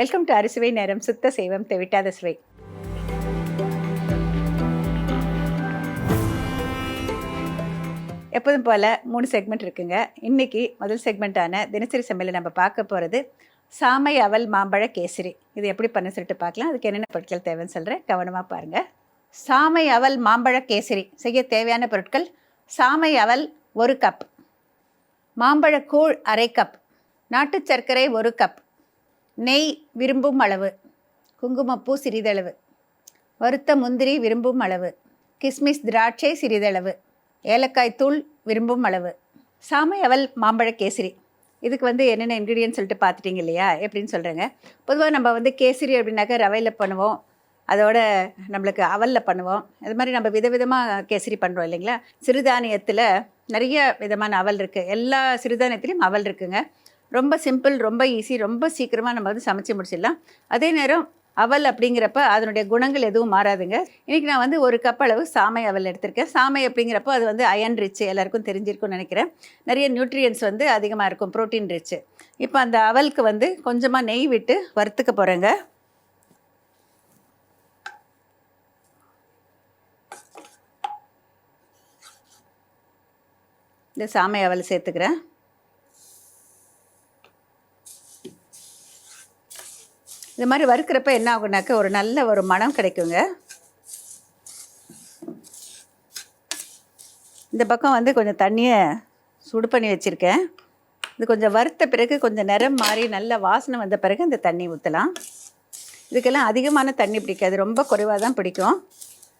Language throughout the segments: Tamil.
வெல்கம் டு அரிசுவை நேரம் சுத்த செய்வம் தெவிட்டாத சுவை. எப்போதும் போல் மூணு செக்மெண்ட் இருக்குங்க. இன்னைக்கு முதல் செக்மெண்ட்டான தினசரி சமையலை நம்ம பார்க்க போகிறது சாமை அவல் மாம்பழ கேசரி. இது எப்படி பண்ண சொல்லிட்டு பார்க்கலாம். அதுக்கு என்னென்ன பொருட்கள் தேவைன்னு சொல்கிறேன் கவனமாக பாருங்கள் சாமை அவல் மாம்பழ கேசரி. செய்ய தேவையான பொருட்கள் சாமை அவல் ஒரு கப் மாம்பழக்கூழ் அரை கப் நாட்டு சர்க்கரை ஒரு கப் நெய் விரும்பும் அளவு. குங்குமப்பூ சிறிதளவு. வறுத்த முந்திரி விரும்பும் அளவு. கிஸ்மிஸ் திராட்சை சிறிதளவு. ஏலக்காய் தூள் விரும்பும் அளவு. சாமை அவல் மாம்பழ கேசரி. இதுக்கு வந்து என்னென்ன இன்க்ரீடியன்ட் சொல்லிட்டு பார்த்துட்டிங்க இல்லையா? எப்படின்னு சொல்கிறேங்க பொதுவாக நம்ம வந்து கேசரி அப்படின்னாக்கா ரவையில் பண்ணுவோம். அதோட நம்மளுக்கு அவலில் பண்ணுவோம். அது மாதிரி நம்ம விதவிதமாக கேசரி பண்ணுறோம் இல்லைங்களா? சிறுதானியத்தில் நிறைய விதமான அவல் இருக்குது எல்லா சிறுதானியத்துலேயும் அவல் இருக்குங்க. ரொம்ப சிம்பிள் ரொம்ப ஈஸி ரொம்ப சீக்கிரமாக நம்ம வந்து சமைச்சு முடிச்சிடலாம். அதே நேரம் அவல் அப்படிங்கிறப்ப அதனுடைய குணங்கள் எதுவும் மாறாதுங்க. இன்றைக்கி நான் வந்து ஒரு கப் அளவு சாமை அவல் எடுத்திருக்கேன். சாமை அப்படிங்கிறப்போ அது வந்து அயன் ரிச்சு எல்லாருக்கும் தெரிஞ்சிருக்கும்னு நினைக்கிறேன். நிறைய நியூட்ரியன்ஸ் வந்து அதிகமாக இருக்கும் ப்ரோட்டீன் ரிச்சு இப்போ அந்த அவலுக்கு வந்து கொஞ்சமாக நெய் விட்டு வறுத்துக்க போகிறேங்க இந்த சாமை அவல் சேர்த்துக்கிறேன். இந்த மாதிரி வறுக்கிறப்ப என்ன ஆகுனாக்க ஒரு நல்ல ஒரு மனம் கிடைக்குங்க. இந்த பக்கம் வந்து கொஞ்சம் தண்ணியை சுடு பண்ணி வச்சுருக்கேன். இது கொஞ்சம் வறுத்த பிறகு கொஞ்சம் நிறம் மாறி நல்ல வாசனை வந்த பிறகு இந்த தண்ணி ஊற்றலாம் இதுக்கெல்லாம் அதிகமான தண்ணி பிடிக்காது ரொம்ப குறைவாக தான் பிடிக்கும்.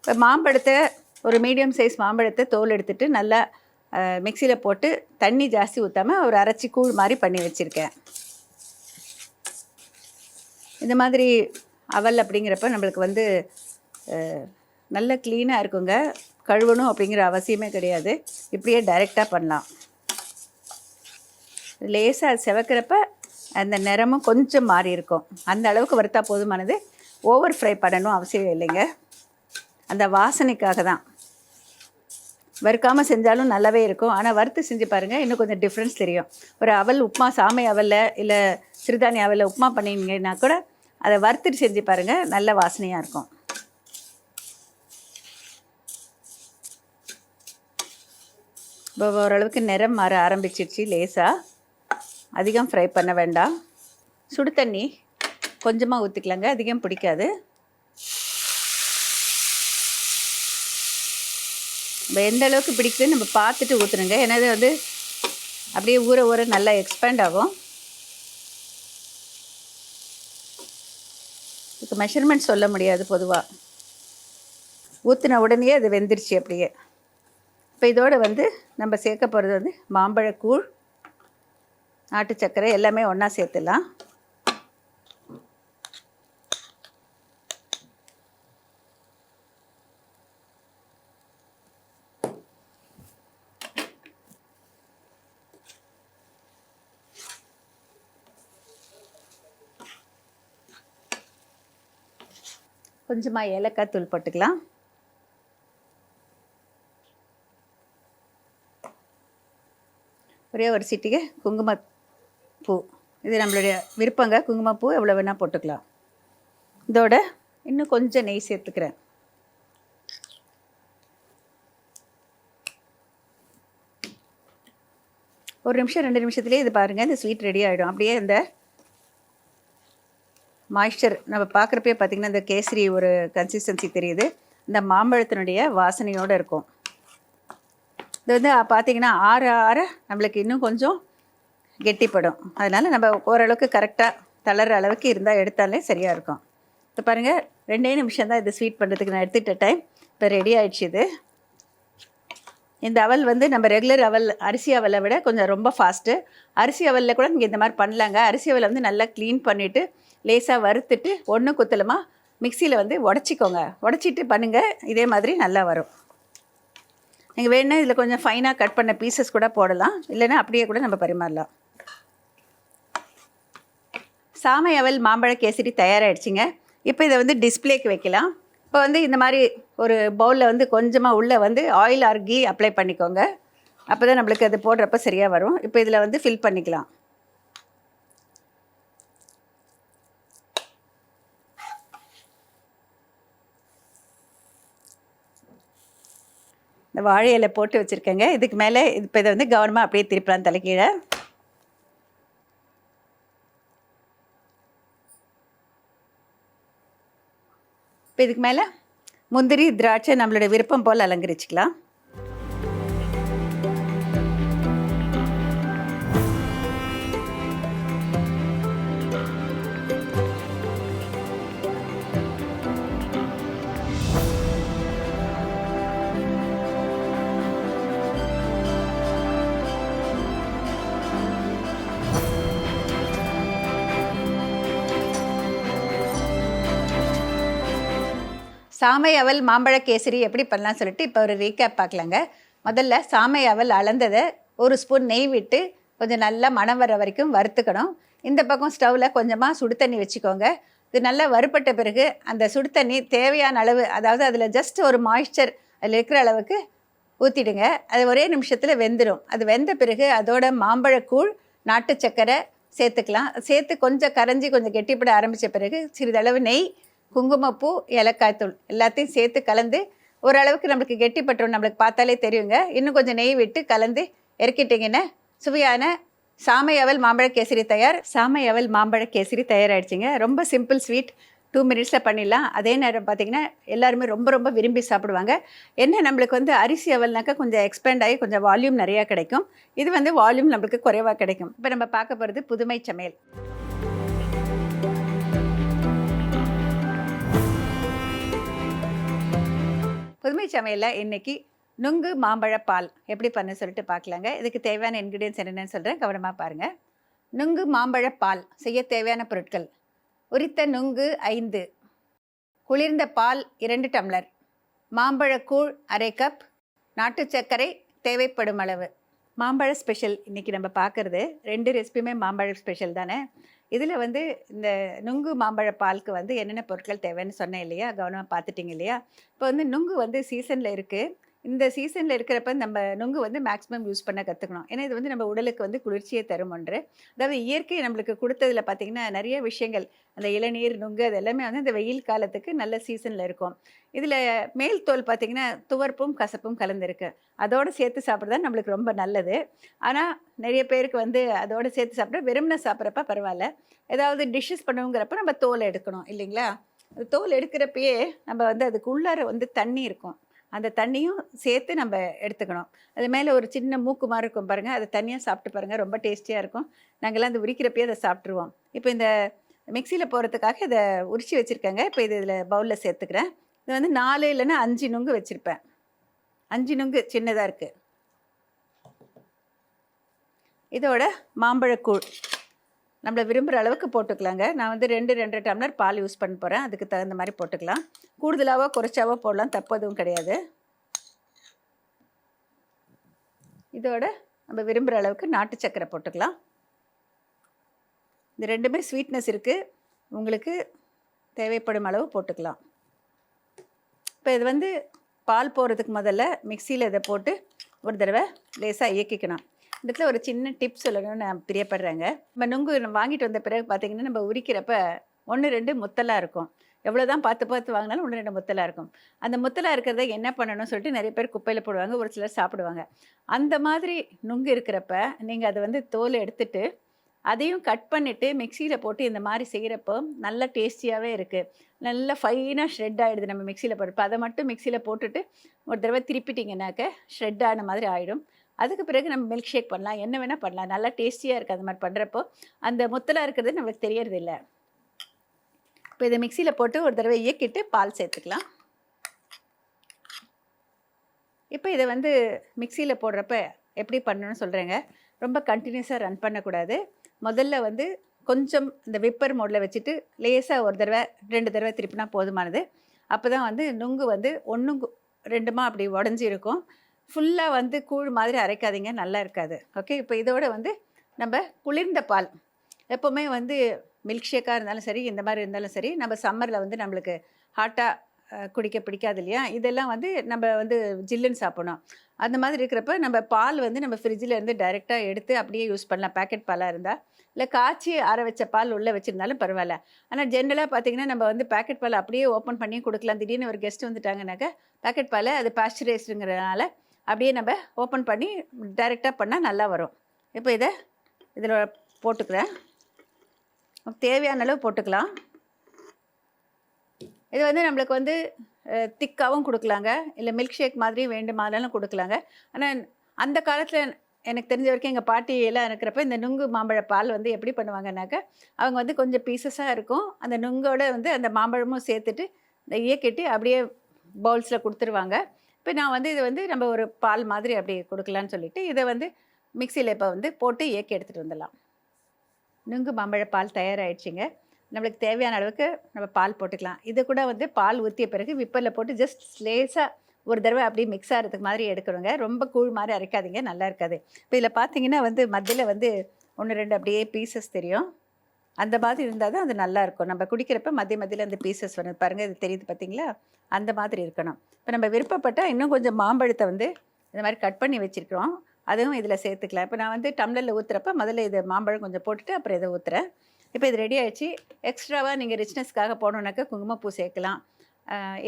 இப்போ மாம்பழத்தை ஒரு மீடியம் சைஸ் மாம்பழத்தை தோல் எடுத்துகிட்டு நல்லா மிக்சியில் போட்டு தண்ணி ஜாஸ்தி ஊற்றாமல் ஒரு அரைச்சி கூழ் மாதிரி பண்ணி வச்சுருக்கேன். இந்த மாதிரி அவல் அப்படிங்கிறப்ப நம்மளுக்கு வந்து நல்ல க்ளீனாக இருக்குங்க. கழுவணும் அப்படிங்கிற அவசியமே கிடையாது. இப்படியே டைரெக்டாக பண்ணலாம். லேசாக செவக்கிறப்ப அந்த நிறமும் கொஞ்சம் மாறி இருக்கும். அந்த அளவுக்கு வறுத்தா போதுமானது. ஓவர் ஃப்ரை பண்ணணும் அவசியம் இல்லைங்க. அந்த வாசனைக்காக தான். வறுக்காமல் செஞ்சாலும் நல்லாவே இருக்கும். ஆனால் வறுத்து செஞ்சு பாருங்கள் இன்னும் கொஞ்சம் டிஃப்ரென்ஸ் தெரியும். ஒரு அவல் உப்புமா சாமை அவலில் இல்லை சிறுதானிய அவலில் உப்புமா பண்ணிங்கன்னா கூட அதை வறுத்துட்டு செஞ்சு பாருங்கள் நல்ல வாசனையாக இருக்கும். இப்போ ஓரளவுக்கு நிறம் மாற ஆரம்பிச்சிருச்சு லேசாக அதிகம் ஃப்ரை பண்ண வேண்டாம். சுடு தண்ணி கொஞ்சமாக ஊற்றிக்கலாங்க அதிகம் பிடிக்காது. இப்போ எந்த அளவுக்கு பிடிக்குதுன்னு நம்ம பார்த்துட்டு ஊற்றுனுங்க ஏன்னா இது வந்து அப்படியே ஊற ஊற நல்லா எக்ஸ்பேண்ட் ஆகும். இதுக்கு மெஷர்மெண்ட் சொல்ல முடியாது பொதுவாக ஊற்றின உடனே அது வெந்துருச்சு அப்படியே. இப்போ இதோட வந்து நம்ம சேர்க்க போகிறது வந்து மாம்பழக்கூழ் நாட்டு சர்க்கரை எல்லாமே ஒன்றா சேர்த்துலாம் கொஞ்சமாக ஏலக்காய் தூள் போட்டுக்கலாம். ஒரே ஒரு சிட்டிகை குங்குமப்பூ. இது நம்மளுடைய விருப்பங்க. குங்குமப்பூ எவ்வளோ வேணால் போட்டுக்கலாம். இதோட இன்னும் கொஞ்சம் நெய் சேர்த்துக்கிறேன். ஒரு நிமிஷம் ரெண்டு நிமிஷத்துலேயே இது பாருங்கள் இந்த ஸ்வீட் ரெடி ஆகிடும் அப்படியே இந்த மாய்ஸ்டர் நம்ம பார்க்குறப்பே பார்த்திங்கன்னா இந்த கேசரி ஒரு கன்சிஸ்டன்சி தெரியுது. இந்த மாம்பழத்தினுடைய வாசனையோடு இருக்கும். இது வந்து பார்த்தீங்கன்னா ஆற ஆற நம்மளுக்கு இன்னும் கொஞ்சம் கெட்டிப்படும். அதனால் நம்ம ஓரளவுக்கு கரெக்டாக தளர்ற அளவுக்கு இருந்தால் எடுத்தாலே சரியாக இருக்கும். இப்போ பாருங்கள் ரெண்டே நிமிஷம் தான் இது ஸ்வீட் பண்ணுறதுக்கு நான் எடுத்துக்கிட்ட டைம் இப்போ ரெடி ஆயிடுச்சு இது. இந்த அவல் வந்து நம்ம ரெகுலர் அவல் அரிசி அவலை விட கொஞ்சம் ரொம்ப ஃபாஸ்ட்டு அரிசி அவலில் கூட நீங்கள் இந்த மாதிரி பண்ணலாங்க. அரிசி அவலை வந்து நல்லா க்ளீன் பண்ணிவிட்டு லேசாக வறுத்துட்டு ஒன்று குத்தலமாக மிக்சியில் வந்து உடச்சிக்கோங்க. உடச்சிட்டு பண்ணுங்கள் இதே மாதிரி நல்லா வரும். நீங்கள் வேணுன்னா இதில் கொஞ்சம் ஃபைனாக கட் பண்ண பீசஸ் கூட போடலாம். இல்லைன்னா அப்படியே கூட நம்ம பரிமாறலாம். சாமை அவல் மாம்பழ கேசரி தயாராகிடுச்சிங்க இப்போ இதை வந்து டிஸ்ப்ளேக்கு வைக்கலாம். இப்போ வந்து இந்த மாதிரி ஒரு பவுலில் வந்து கொஞ்சமாக உள்ளே வந்து ஆயில் ஆர் கீ அப்ளை பண்ணிக்கோங்க. அப்போ தான் நம்மளுக்கு அது போடுறப்ப சரியாக வரும். இப்போ இதில் வந்து ஃபில் பண்ணிக்கலாம். இந்த வாழை இலை போட்டு வச்சுருக்கேங்க. இதுக்கு மேலே இப்போ இதை வந்து கவனமாக அப்படியே திருப்பலாம் தலைக்கீழே இப்போ இதுக்கு மேலே முந்திரி திராட்சை நம்மளோட விருப்பம் போல் அலங்கரிச்சுக்கலாம். சாமை அவல் மாம்பழ கேசரி எப்படி பண்ணலாம் சொல்லிட்டு இப்போ ஒரு ரீகேப் பார்க்கலாங்க. முதல்ல சாமை அவல் அளந்ததை ஒரு ஸ்பூன் நெய் விட்டு கொஞ்சம் நல்லா மணம் வர வரைக்கும் வறுத்துக்கணும். இந்த பக்கம் ஸ்டவ்வில் கொஞ்சமாக சுடு தண்ணி வச்சுக்கோங்க. இது நல்லா வறுப்பட்ட பிறகு அந்த சுடு தண்ணி தேவையான அளவு அதாவது அதில் ஜஸ்ட் ஒரு மாய்ஸ்சர் அதில் இருக்கிற அளவுக்கு ஊற்றிடுங்க அது ஒரே நிமிஷத்தில் வெந்துடும் அது வெந்த பிறகு அதோட மாம்பழக்கூழ் நாட்டு சர்க்கரை சேர்த்துக்கலாம். சேர்த்து கொஞ்சம் கரைஞ்சி கொஞ்சம் கெட்டிப்பட ஆரம்பித்த பிறகு சிறிதளவு நெய் குங்குமப்பூ ஏலக்காய் தூள் எல்லாத்தையும் சேர்த்து கலந்து ஓரளவுக்கு நம்மளுக்கு கெட்டிப்பட்டுரும். நம்மளுக்கு பார்த்தாலே தெரியுங்க. இன்னும் கொஞ்சம் நெய் விட்டு கலந்து இறக்கிட்டிங்கன்னா சுவையான சாமை அவல் மாம்பழ கேசரி தயார். சாமை அவல் மாம்பழ கேசரி தயாராகிடுச்சிங்க ரொம்ப சிம்பிள் ஸ்வீட். டூ மினிட்ஸில் பண்ணிடலாம். அதே நேரம் பார்த்திங்கன்னா எல்லாருமே ரொம்ப ரொம்ப விரும்பி சாப்பிடுவாங்க. என்ன நம்மளுக்கு வந்து அரிசி அவல்னாக்கா கொஞ்சம் எக்ஸ்பேண்ட் ஆகி கொஞ்சம் வால்யூம் நிறையா கிடைக்கும். இது வந்து வால்யூம் நம்மளுக்கு குறைவாக கிடைக்கும். இப்போ நம்ம பார்க்க போகிறது புதுமை சமையல். புதுமை சமையலில் இன்னைக்கு நுங்கு மாம்பழ பால். எப்படி பண்ண சொல்லிட்டு பார்க்கலாங்க. இதுக்கு தேவையான இன்க்ரீடியன்ஸ் என்னென்னு சொல்கிறேன் கவனமாக பாருங்கள் நுங்கு மாம்பழ பால். செய்ய தேவையான பொருட்கள். உரித்த நுங்கு ஐந்து. குளிர்ந்த பால் இரண்டு டம்ளர். மாம்பழக்கூழ் அரை கப் நாட்டு சர்க்கரை தேவைப்படும் அளவு. மாம்பழ ஸ்பெஷல் இன்றைக்கி நம்ம பார்க்குறது ரெண்டு ரெசிபியுமே மாம்பழ ஸ்பெஷல் தானே. இதில் வந்து இந்த நுங்கு மாம்பழ பாலுக்கு வந்து என்னென்ன பொருட்கள் தேவைன்னு சொன்னேன் இல்லையா? கவனமாக பார்த்துட்டிங்க இல்லையா? இப்போ வந்து நுங்கு வந்து சீசனில் இருக்குது இந்த சீசனில் இருக்கிறப்ப நம்ம நுங்கு வந்து மேக்ஸிமம் யூஸ் பண்ண கற்றுக்கணும் ஏன்னா இது வந்து நம்ம உடலுக்கு வந்து குளிர்ச்சியை தரும் ஒன்று. அதாவது இயற்கை நம்மளுக்கு கொடுத்ததில் பார்த்திங்கன்னா நிறைய விஷயங்கள் அந்த இளநீர் நுங்கு அது எல்லாமே வந்து இந்த வெயில் காலத்துக்கு நல்ல சீசனில் இருக்கும். இதில் மேல் தோல் பார்த்திங்கன்னா துவர்ப்பும் கசப்பும் கலந்துருக்கு. அதோடு சேர்த்து சாப்பிட்றது தான் நம்மளுக்கு ரொம்ப நல்லது. ஆனால் நிறைய பேருக்கு வந்து அதோடு சேர்த்து சாப்பிட்ற வெறுமனை சாப்பிட்றப்ப பரவாயில்ல. ஏதாவது டிஷ்ஷஸ் பண்ணுங்கிறப்ப நம்ம தோல் எடுக்கணும் இல்லைங்களா? தோல் எடுக்கிறப்பயே நம்ம வந்து அதுக்கு உள்ளார வந்து தண்ணி இருக்கும். அந்த தண்ணியும் சேர்த்து நம்ம எடுத்துக்கணும். அது மேலே ஒரு சின்ன மூக்கு மாதிரி இருக்கும் பாருங்கள் அதை தனியாக சாப்பிட்டு பாருங்கள் ரொம்ப டேஸ்டியாக இருக்கும். நாங்கள்லாம் அந்த உரிக்கிறப்பயே அதை சாப்பிட்ருவோம் இப்போ இந்த மிக்சியில் போகிறதுக்காக இதை உரித்து வச்சுருக்கேங்க. இப்போ இது இதில் பவுலில் சேர்த்துக்கிறேன். இது வந்து நாலு இல்லைன்னா அஞ்சு நுங்கு வச்சுருப்பேன். அஞ்சு நுங்கு சின்னதாக இருக்குது இதோட மாம்பழக்கூழ். நம்மளை விரும்புகிற அளவுக்கு போட்டுக்கலாங்க. நான் வந்து ரெண்டு ரெண்டு டம்ளர் பால் யூஸ் பண்ண போகிறேன் அதுக்கு தகுந்த மாதிரி போட்டுக்கலாம். கூடுதலாகவோ குறைச்சாவோ போடலாம். தப்பு எதுவும் கிடையாது. இதோட நம்ம விரும்புகிற அளவுக்கு நாட்டு சக்கரை போட்டுக்கலாம். இந்த ரெண்டுமே ஸ்வீட்னஸ் இருக்குது உங்களுக்கு தேவைப்படும் அளவு போட்டுக்கலாம். இப்போ இது வந்து பால் போகிறதுக்கு முதல்ல மிக்சியில் இதை போட்டு ஒரு தடவை லேசாக இயக்கிக்கணும். இடத்துல ஒரு சின்ன டிப் சொல்லணும்னு நான் பிரியப்படுறேங்க. நம்ம நுங்கு வாங்கிட்டு வந்த பிறகு பார்த்தீங்கன்னா நம்ம உரிக்கிறப்ப ஒன்று ரெண்டு முத்தலாக இருக்கும். எவ்வளோ தான் பார்த்து பார்த்து வாங்கினாலும் ஒன்று ரெண்டு முத்தலாக இருக்கும். அந்த முத்தலாக இருக்கிறத என்ன பண்ணணும்னு சொல்லிட்டு நிறைய பேர் குப்பையில் போடுவாங்க ஒரு சிலர் சாப்பிடுவாங்க. அந்த மாதிரி நுங்கு இருக்கிறப்ப நீங்கள் அதை வந்து தோல் எடுத்துட்டு அதையும் கட் பண்ணிவிட்டு மிக்சியில் போட்டு இந்த மாதிரி செய்கிறப்போ நல்லா டேஸ்டியாகவே இருக்குது நல்லா ஃபைனாக ஷ்ரெட் ஆகிடுது நம்ம மிக்சியில் போடுறப்ப. அதை மட்டும் மிக்சியில் போட்டுட்டு ஒரு தடவை திருப்பிட்டிங்கனாக்க ஷ்ரெட் ஆன மாதிரி ஆகிடும் அதுக்கு பிறகு நம்ம மில்க் ஷேக் பண்ணலாம். என்ன வேணால் பண்ணலாம். நல்லா டேஸ்டியாக இருக்குது அது மாதிரி பண்ணுறப்போ அந்த முத்தலாக இருக்கிறது நம்மளுக்கு தெரியறதில்ல இப்போ இதை மிக்சியில் போட்டு ஒரு தடவை இயக்கிட்டு பால் சேர்த்துக்கலாம். இப்போ இதை வந்து மிக்சியில் போடுறப்ப எப்படி பண்ணணும்னு சொல்கிறேங்க ரொம்ப கண்டினியூஸாக ரன் பண்ணக்கூடாது. முதல்ல வந்து கொஞ்சம் இந்த விப்பர் மோடில் வச்சுட்டு லேசாக ஒரு தடவை ரெண்டு தடவை திருப்பினா போதுமானது. அப்போ தான் வந்து நுங்கு வந்து ஒன்றும் ரெண்டுமா அப்படி உடஞ்சி இருக்கும் ஃபுல்லாக வந்து கூழ் மாதிரி அரைக்காதீங்க நல்லா இருக்காது. ஓகே இப்போ இதோட வந்து நம்ம குளிர்ந்த பால். எப்போவுமே வந்து மில்க் ஷேக்காக இருந்தாலும் சரி இந்த மாதிரி இருந்தாலும் சரி நம்ம சம்மரில் வந்து நம்மளுக்கு ஹாட்டாக குடிக்க பிடிக்காது இல்லையா? இதெல்லாம் வந்து நம்ம வந்து ஜில்லுன்னு சாப்பிடணும். அந்த மாதிரி இருக்கிறப்ப நம்ம பால் வந்து நம்ம ஃப்ரிட்ஜில் இருந்து டைரெக்டாக எடுத்து அப்படியே யூஸ் பண்ணலாம். பேக்கெட் பாலாக இருந்தால் இல்லை காய்ச்சி ஆற வச்ச பால் உள்ளே வச்சுருந்தாலும் பரவாயில்ல. ஆனால் ஜென்ரலாக பார்த்திங்கன்னா நம்ம வந்து பேக்கெட் பால் அப்படியே ஓப்பன் பண்ணி கொடுக்கலாம். திடீர்னு ஒரு கெஸ்ட் வந்துட்டாங்கனாக்கா பேக்கெட் பால் அது பாஸ்டரைஸ்டுங்கிறதுனால அப்படியே நம்ம ஓப்பன் பண்ணி டைரெக்டாக பண்ணால் நல்லா வரும். இப்போ இதை இதில் போட்டுக்கிறேன். தேவையான அளவு போட்டுக்கலாம். இது வந்து நம்மளுக்கு வந்து திக்காகவும் கொடுக்கலாங்க. இல்லை மில்க் ஷேக் மாதிரி வேண்டுமானாலும் கொடுக்கலாங்க. ஆனால் அந்த காலத்தில் எனக்கு தெரிஞ்ச வரைக்கும் எங்கள் பாட்டி எல்லாம் இருக்கிறப்ப இந்த நுங்கு மாம்பழ பால் வந்து எப்படி பண்ணுவாங்கனாக்கா அவங்க வந்து கொஞ்சம் பீசஸாக இருக்கும். அந்த நுங்கோட வந்து அந்த மாம்பழமும் சேர்த்துட்டு இந்த இயக்கிட்டு அப்படியே பவுல்ஸில் கொடுத்துருவாங்க. இப்போ நான் வந்து இது வந்து நம்ம ஒரு பால் மாதிரி அப்படி கொடுக்கலான்னு சொல்லிட்டு இதை வந்து மிக்சியில் இப்போ வந்து போட்டு இயக்கி எடுத்துகிட்டு வந்துடலாம். நுங்கு மாம்பழ பால் தயாராகிடுச்சிங்க நம்மளுக்கு தேவையான அளவுக்கு நம்ம பால் போட்டுக்கலாம். இது கூட வந்து பால் ஊற்றிய பிறகு விப்பரில் போட்டு ஜஸ்ட் ஸ்லேஸாக ஒரு தடவை அப்படியே மிக்ஸ் ஆகிறதுக்கு மாதிரி எடுக்கணுங்க. ரொம்ப கூழ் மாதிரி அரைக்காதீங்க. நல்லா இருக்காது. இப்போ இதில் பார்த்தீங்கன்னா வந்து மத்தியில் வந்து ஒன்று ரெண்டு அப்படியே பீசஸ் தெரியும். அந்த மாதிரி இருந்தால் தான் அது நல்லா இருக்கும். நம்ம குடிக்கிறப்ப மத்திய மத்தியில் அந்த பீசஸ் வந்து பாருங்கள் இது தெரியுது பார்த்தீங்களா அந்த மாதிரி இருக்கணும். இப்போ நம்ம விருப்பப்பட்டால் இன்னும் கொஞ்சம் மாம்பழத்தை வந்து இந்த மாதிரி கட் பண்ணி வச்சுருக்கிறோம். அதுவும் இதில் சேர்த்துக்கலாம். இப்போ நான் வந்து டம்ளரில் ஊற்றுறப்ப முதல்ல இது மாம்பழம் கொஞ்சம் போட்டுட்டு அப்புறம் இதை ஊற்றுறேன் இப்போ இது ரெடி ஆகிடுச்சு எக்ஸ்ட்ராவாக நீங்கள் ரிச்னஸ்க்காக போகணுன்னாக்கா குங்குமப்பூ சேர்க்கலாம்.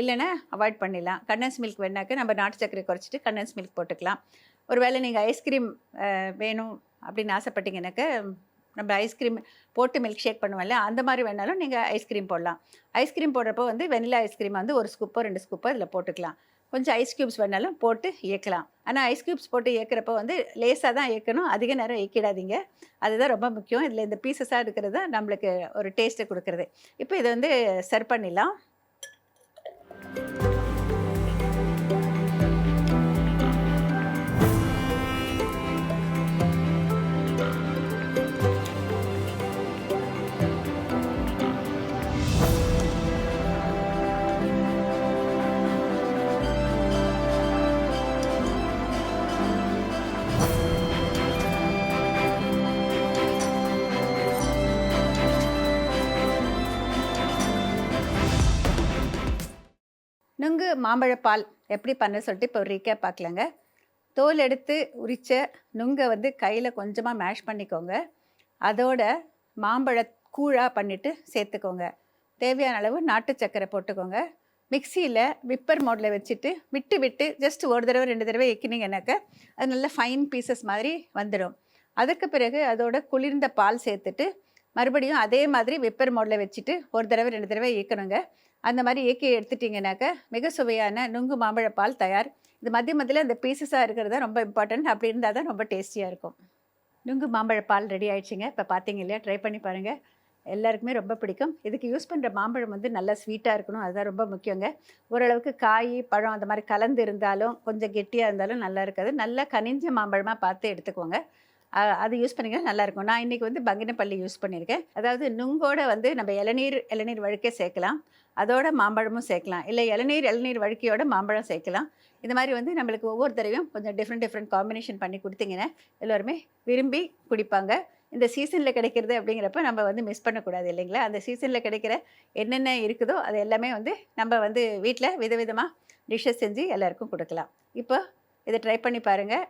இல்லைன்னா அவாய்ட் பண்ணிடலாம். கண்டன்ஸ் மில்க் வேணாக்க நம்ம நாட்டு சர்க்கரை குறைச்சிட்டு கண்டன்ஸ் மில்க் போட்டுக்கலாம். ஒருவேளை நீங்கள் ஐஸ்கிரீம் வேணும் அப்படின்னு ஆசைப்பட்டீங்கன்னாக்க நம்ம ஐஸ்கிரீம் போட்டு மில்க் ஷேக் பண்ணுவோம்ல அந்த மாதிரி வேணாலும் நீங்கள் ஐஸ்கிரீம் போடலாம். ஐஸ்கிரீம் போடுறப்போ வந்து வெனிலா ஐஸ்கிரீம் வந்து ஒரு ஸ்கூப்போ ரெண்டு ஸ்கூப்போ இதில் போட்டுக்கலாம். கொஞ்சம் ஐஸ் க்யூப்ஸ் வேணாலும் போட்டு இயக்கலாம். ஆனால் ஐஸ் க்யூப்ஸ் போட்டு இயக்கிறப்போ வந்து லேசாக தான் இயக்கணும் அதிக நேரம் இயக்கிடாதீங்க. அதுதான் ரொம்ப முக்கியம். இதில் இந்த பீசஸாக இருக்கிறது தான் நம்மளுக்கு ஒரு டேஸ்ட்டை கொடுக்குறது. இப்போ இதை வந்து சர்வ் பண்ணிடலாம். மாம்பழப்பால் எப்படி பண்ண சொல்லிட்டு இப்போ ரீக்கே பார்க்கலங்க பார்க்கலாங்க. தோல் எடுத்து உரித்த நுங்கை வந்து கையில் கொஞ்சமாக மேஷ் பண்ணிக்கோங்க. அதோட மாம்பழ கூழாக பண்ணிவிட்டு சேர்த்துக்கோங்க. தேவையான அளவு நாட்டு சர்க்கரை போட்டுக்கோங்க. மிக்சியில் விப்பர் மோடில் வச்சுட்டு விட்டு விட்டு ஜஸ்ட் ஒரு தடவை ரெண்டு தடவை எக்கினீங்கன்னாக்க அது நல்ல ஃபைன் பீசஸ் மாதிரி வந்துடும் அதுக்கு பிறகு அதோட குளிர்ந்த பால் சேர்த்துட்டு மறுபடியும் அதே மாதிரி விப்பர் மோடில் வச்சுட்டு ஒரு தடவை ரெண்டு தடவை இயக்கணுங்க அந்த மாதிரி இயக்கி எடுத்துட்டிங்கனாக்க மிக சுவையான நுங்கு மாம்பழப்பால் தயார். இது மத்திய மத்தியில் அந்த பீசஸாக இருக்கிறது தான் ரொம்ப இம்பார்ட்டன்ட் அப்படி இருந்தால் தான் ரொம்ப டேஸ்டியாக இருக்கும். நுங்கு மாம்பழப்பால் ரெடி ஆயிடுச்சுங்க. இப்போ பார்த்தீங்க இல்லையா? ட்ரை பண்ணி பாருங்கள் எல்லாருக்குமே ரொம்ப பிடிக்கும். இதுக்கு யூஸ் பண்ணுற மாம்பழம் வந்து நல்லா ஸ்வீட்டாக இருக்கணும். அதுதான் ரொம்ப முக்கியங்க. ஓரளவுக்கு காய் பழம் அந்த மாதிரி கலந்து இருந்தாலும் கொஞ்சம் கெட்டியாக இருந்தாலும் நல்லா இருக்காது. நல்லா கனிஞ்ச மாம்பழமாக பார்த்து எடுத்துக்கோங்க. அது யூஸ் பண்ணிங்கன்னா நல்லாயிருக்கும் நான் இன்றைக்கி வந்து பங்கினப்பள்ளி யூஸ் பண்ணியிருக்கேன். அதாவது நுங்கோட வந்து நம்ம இளநீர் இளநீர் வழுக்கே சேர்க்கலாம். அதோட மாம்பழமும் சேர்க்கலாம். இல்லை இளநீர் இளநீர் வழுக்கையோட மாம்பழம் சேர்க்கலாம். இந்த மாதிரி வந்து நம்மளுக்கு ஒவ்வொரு தடவையும் கொஞ்சம் டிஃப்ரெண்ட் டிஃப்ரெண்ட் காம்பினேஷன் பண்ணி கொடுத்தீங்கன்னா எல்லோருமே விரும்பி குடிப்பாங்க. இந்த சீசனில் கிடைக்கிறது அப்படிங்கிறப்ப நம்ம வந்து மிஸ் பண்ணக்கூடாது இல்லைங்களா? அந்த சீசனில் கிடைக்கிற என்னென்ன இருக்குதோ அது எல்லாமே வந்து நம்ம வந்து வீட்டில் விதவிதமாக டிஷ்ஷஸ் செஞ்சு எல்லாருக்கும் கொடுக்கலாம். இப்போ இதை ட்ரை பண்ணி பாருங்கள்